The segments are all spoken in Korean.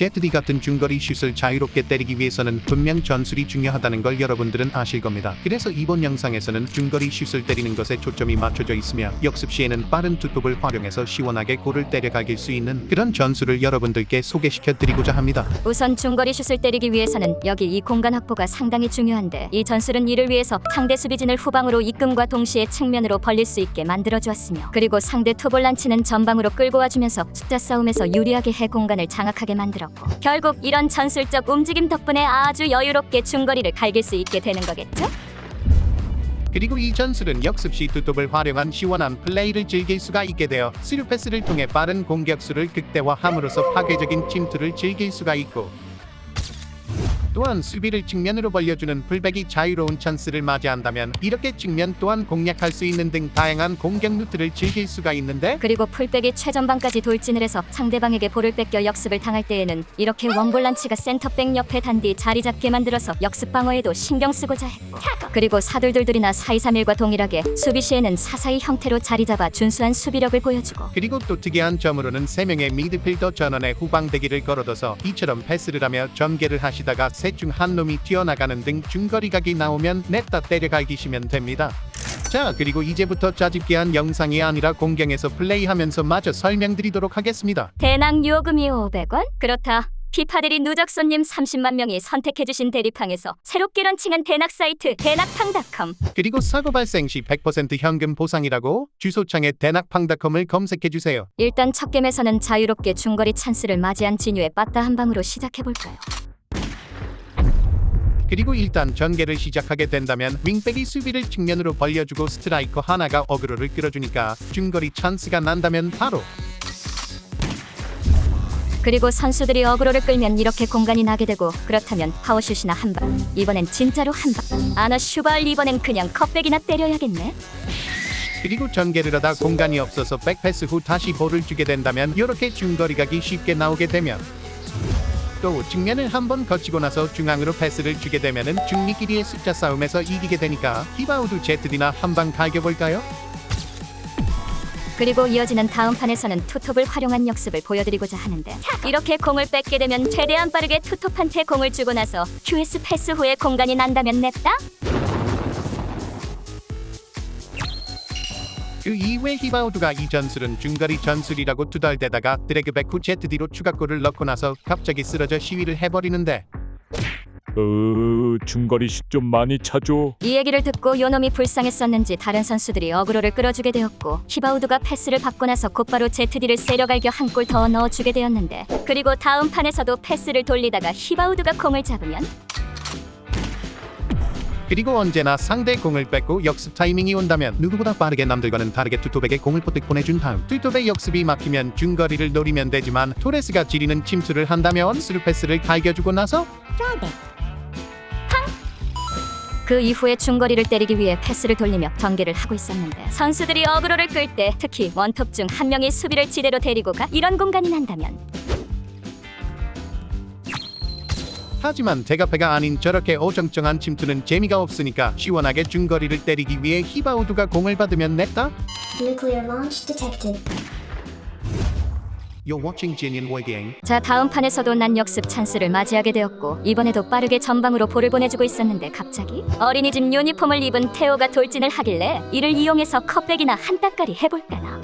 ZD 같은 중거리 슛을 자유롭게 때리기 위해서는 분명 전술이 중요하다는 걸 여러분들은 아실 겁니다. 그래서 이번 영상에서는 중거리 슛을 때리는 것에 초점이 맞춰져 있으며 역습 시에는 빠른 투톱을 활용해서 시원하게 골을 때려가길 수 있는 그런 전술을 여러분들께 소개시켜 드리고자 합니다. 우선 중거리 슛을 때리기 위해서는 여기 이 공간 확보가 상당히 중요한데 이 전술은 이를 위해서 상대 수비진을 후방으로 이끈과 동시에 측면으로 벌릴 수 있게 만들어 주었으며 그리고 상대 투볼란치는 전방으로 끌고 와주면서 숫자 싸움에서 유리하게 해 공간을 장악하게 만들 었고 결국 이런 전술적 움직임 덕분에 아주 여유롭게 중거리를 갈길 수 있게 되는 거겠죠? 그리고 이 전술은 역습 시 투톱을 활용한 시원한 플레이를 즐길 수가 있게 되어 스루 패스를 통해 빠른 공격수를 극대화함으로써 파괴적인 침투를 즐길 수가 있고 또한 수비를 측면으로 벌려주는 풀백이 자유로운 찬스를 맞이한다면 이렇게 측면 또한 공략할 수 있는 등 다양한 공격 루트를 즐길 수가 있는데 그리고 풀백이 최전방까지 돌진을 해서 상대방에게 볼을 뺏겨 역습을 당할 때에는 이렇게 원볼란치가 센터백 옆에 단디 자리 잡게 만들어서 역습 방어에도 신경 쓰고자 했고 그리고 사둘둘둘이나 4-2-3-1과 동일하게 수비 시에는 사사이 형태로 자리 잡아 준수한 수비력을 보여주고 그리고 또 특이한 점으로는 3명의 미드필더 전원에 후방 대기를 걸어둬서 이처럼 패스를 하며 전개를 하시다가 셋 중 한 놈이 튀어나가는 등 중거리 각이 나오면 냈다 때려갈기시면 됩니다. 자 그리고 이제부터 짜집기한 영상이 아니라 공경에서 플레이하면서 마저 설명드리도록 하겠습니다. 대낙 요금이 500원? 그렇다. 피파데리 누적 손님 30만 명이 선택해주신 대리팡에서 새롭게 런칭한 대낙 사이트 대낙팡닷컴 그리고 사고 발생 시 100% 현금 보상이라고 주소창에 대낙팡닷컴을 검색해주세요. 일단 첫 gem에서는 자유롭게 중거리 찬스를 맞이한 진유의 빠따 한 방으로 시작해볼까요? 그리고 일단 전개를 시작하게 된다면 윙백이 수비를 측면으로 벌려주고 스트라이커 하나가 어그로를 끌어주니까 중거리 찬스가 난다면 바로 그리고 선수들이 어그로를 끌면 이렇게 공간이 나게 되고 그렇다면 파워슛이나 한방 이번엔 진짜로 한방. 아나 슈발 이번엔 그냥 컵백이나 때려야겠네. 그리고 전개를 하다 공간이 없어서 백패스 후 다시 볼을 주게 된다면 이렇게 중거리 각이 쉽게 나오게 되면 또 측면을 한번 거치고 나서 중앙으로 패스를 주게 되면은 중미끼리의 숫자 싸움에서 이기게 되니까 히바우드 제트디나 한방 갈겨볼까요? 그리고 이어지는 다음 판에서는 투톱을 활용한 역습을 보여드리고자 하는데 이렇게 공을 뺏게 되면 최대한 빠르게 투톱한테 공을 주고 나서 QS 패스 후에 공간이 난다면 냈다? 그 이후에 히바우드가 이 전술은 중거리 전술이라고 투덜대다가 드래그백 후 제트디로 추가골을 넣고 나서 갑자기 쓰러져 시위를 해버리는데 어, 중거리 슛 좀 많이 차줘. 이 얘기를 듣고 요놈이 불쌍했었는지 다른 선수들이 어그로를 끌어주게 되었고 히바우드가 패스를 받고 나서 곧바로 제트디를 세려갈겨 한 골 더 넣어주게 되었는데 그리고 다음 판에서도 패스를 돌리다가 히바우드가 공을 잡으면 그리고 언제나 상대 공을 뺏고 역습 타이밍이 온다면 누구보다 빠르게 남들과는 다르게 투톱에게 공을 포뜩 보내준 다음 투톱의 역습이 막히면 중거리를 노리면 되지만 토레스가 지리는 침투를 한다면 스루 패스를 갈겨주고 나서 그 이후에 중거리를 때리기 위해 패스를 돌리며 전개를 하고 있었는데 선수들이 어그로를 끌 때 특히 원톱 중 한 명이 수비를 지대로 데리고 가 이런 공간이 난다면 하지만 대가패가 아닌 저렇게 어정쩡한 침투는 재미가 없으니까 시원하게 중거리를 때리기 위해 히바우드가 공을 받으면 냈다? Nuclear launch detected. You're watching Genius Wargame. 자 다음 판에서도 난 역습 찬스를 맞이하게 되었고 이번에도 빠르게 전방으로 볼을 보내주고 있었는데 갑자기 어린이집 유니폼을 입은 테오가 돌진을 하길래 이를 이용해서 컵백이나 한 따까리 해볼까나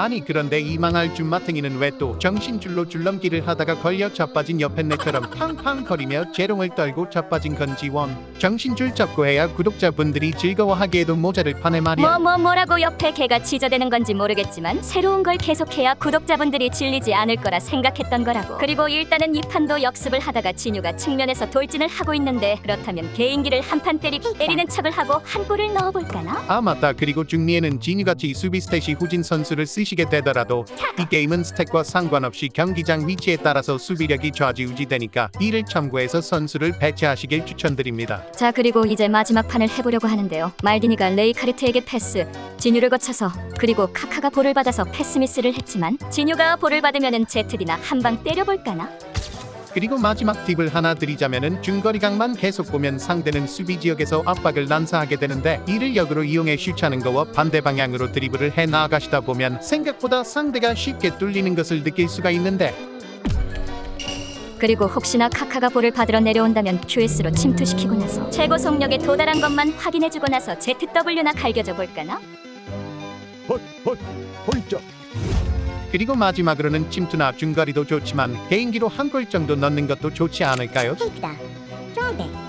아니 그런데 이 망할 줌마탱이는 왜 또 정신줄로 줄넘기를 하다가 걸려 자빠진 옆에 내처럼 팡팡거리며 재롱을 떨고 자빠진 건지 원. 정신줄 잡고 해야 구독자분들이 즐거워하기에도 모자를 파네 말이야. 뭐 뭐 뭐라고 옆에 걔가 지저대는 건지 모르겠지만 새로운 걸 계속해야 구독자분들이 질리지 않을 거라 생각했던 거라고. 그리고 일단은 이 판도 역습을 하다가 진유가 측면에서 돌진을 하고 있는데 그렇다면 개인기를 한 판 때리고 때리는 척을 하고 한 골을 넣어볼까나? 아 맞다. 그리고 중미에는 진유같이 수비 스탯이 후진 선수를 쓰시 게 되더라도 이 게임은 스탯과 상관없이 경기장 위치에 따라서 수비력이 좌지우지되니까 이를 참고해서 선수를 배치하시길 추천드립니다. 자 그리고 이제 마지막 판을 해보려고 하는데요. 말디니가 레이 카르트에게 패스. 진유를 거쳐서 그리고 카카가 볼을 받아서 패스 미스를 했지만 진유가 볼을 받으면은 제트디나 한 방 때려볼까나? 그리고 마지막 팁을 하나 드리자면은 중거리각만 계속 보면 상대는 수비 지역에서 압박을 난사하게 되는데 이를 역으로 이용해 슛하는 거와 반대 방향으로 드리블을 해 나아가시다 보면 생각보다 상대가 쉽게 뚫리는 것을 느낄 수가 있는데 그리고 혹시나 카카가 볼을 받으러 내려온다면 QS로 침투시키고 나서 최고 속력에 도달한 것만 확인해주고 나서 ZW나 갈겨져 볼까나? 헛 헛 홀짝 그리고 마지막으로는 침투나 중거리도 좋지만 개인기로 한 골 정도 넣는 것도 좋지 않을까요? 케이크다. 럼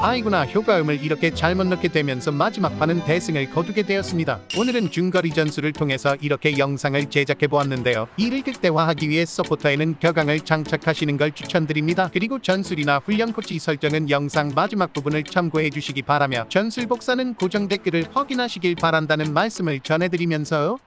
아이구나 효과음을 이렇게 잘못 넣게 되면서 마지막 판은 대승을 거두게 되었습니다. 오늘은 중거리 전술을 통해서 이렇게 영상을 제작해 보았는데요. 이를 극대화하기 위해 서포터에는 격앙을 장착하시는 걸 추천드립니다. 그리고 전술이나 훈련 코치 설정은 영상 마지막 부분을 참고해 주시기 바라며 전술 복사는 고정 댓글을 확인하시길 바란다는 말씀을 전해드리면서요.